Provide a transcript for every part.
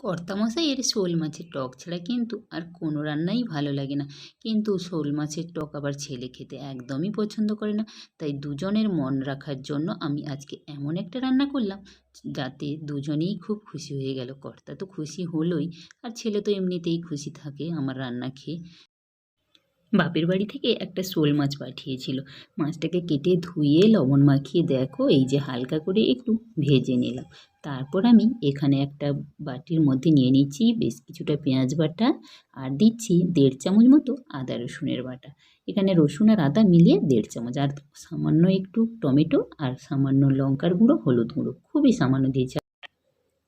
কর্তামশাইয়ের শোল মাছের টক ছাড়া কিন্তু আর কোনো রান্নাই ভালো লাগে না। কিন্তু শোল মাছের টক আবার ছেলে খেতে একদমই পছন্দ করে না। তাই দুজনের মন রাখার জন্য আমি আজকে এমন একটা রান্না করলাম, যাতে দুজনেই খুব খুশি হয়ে গেল। কর্তা তো খুশি হলোই, আর ছেলে তো এমনিতেই খুশি থাকে আমার রান্না খেয়ে। বাপের বাড়ি থেকে একটা শোল মাছ পাঠিয়েছিল। মাছটাকে কেটে ধুয়ে, লবণ মাখিয়ে দেখো, এই যে হালকা করে একটু ভেজে নিলাম। তারপর আমি এখানে একটা বাটির মধ্যে নিয়ে নিচ্ছি বেশ কিছুটা পেঁয়াজ বাটা আর দিচ্ছি দেড় চামচ মতো আদা রসুনের বাটা। এখানে রসুন আর আদা মিলিয়ে দেড় চামচ। আর সামান্য একটু টমেটো আর সামান্য লঙ্কার গুঁড়ো, হলুদ গুঁড়ো, খুবই সামান্য দিয়েছি।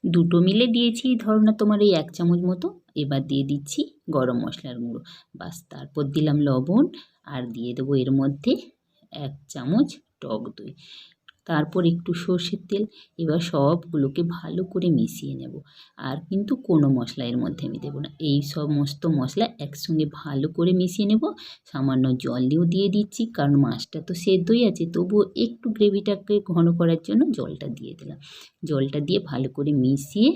দুটো মিলে দিয়েছি, ধরো না তোমার এই এক চামচ মতো। এবার দিয়ে দিচ্ছি গরম মশলার গুঁড়ো। বাস, তারপর দিলাম লবণ আর দিয়ে দেবো এর মধ্যে এক চামচ টক দই। তারপর একটু সর্ষের তেল, এবার সবগুলোকে ভালো করে মিশিয়ে নেব। আর কিন্তু কোনো মশলা এর মধ্যে আমি দেবো না। এই সমস্ত মশলা একসঙ্গে ভালো করে মিশিয়ে নেব। সামান্য জল দিয়েও দিয়ে দিচ্ছি, কারণ মাছটা তো সেদ্ধই আছে, তবুও একটু গ্রেভিটাকে ঘন করার জন্য জলটা দিয়ে দিলাম। জলটা দিয়ে ভালো করে মিশিয়ে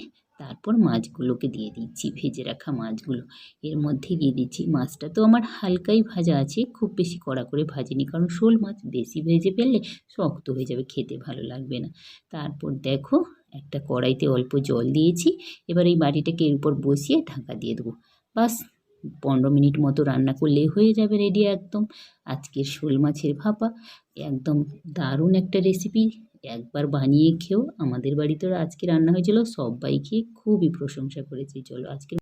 তারপর মাছগুলোকে দিয়ে দিচ্ছি, ভেজে রাখা মাছগুলো। এর মধ্যে দিয়ে দিচ্ছি মাছটা। তো আমার হালকাই ভাজা আছে, খুব বেশি কড়া করে ভাজিনি, কারণ শোল মাছ বেশি ভেজে ফেললে শক্ত হয়ে যাবে, খেতে ভালো লাগবে না। তারপর দেখো, একটা কড়াইতে অল্প জল দিয়েছি, এবার এই বাটিটাকে এর উপর বসিয়ে ঢাকা দিয়ে দেবো। বাস, পনেরো মিনিট মতো রান্না করলে হয়ে যাবে রেডি একদম। আজকের শোল মাছের ভাপা, একদম দারুণ একটা রেসিপি। একবার বানিয়ে খেও। আমাদের বাড়িতেও আজকে রান্না হয়েছিল। সবাই খেয়ে খুবই প্রশংসা করেছি। চলো আজকে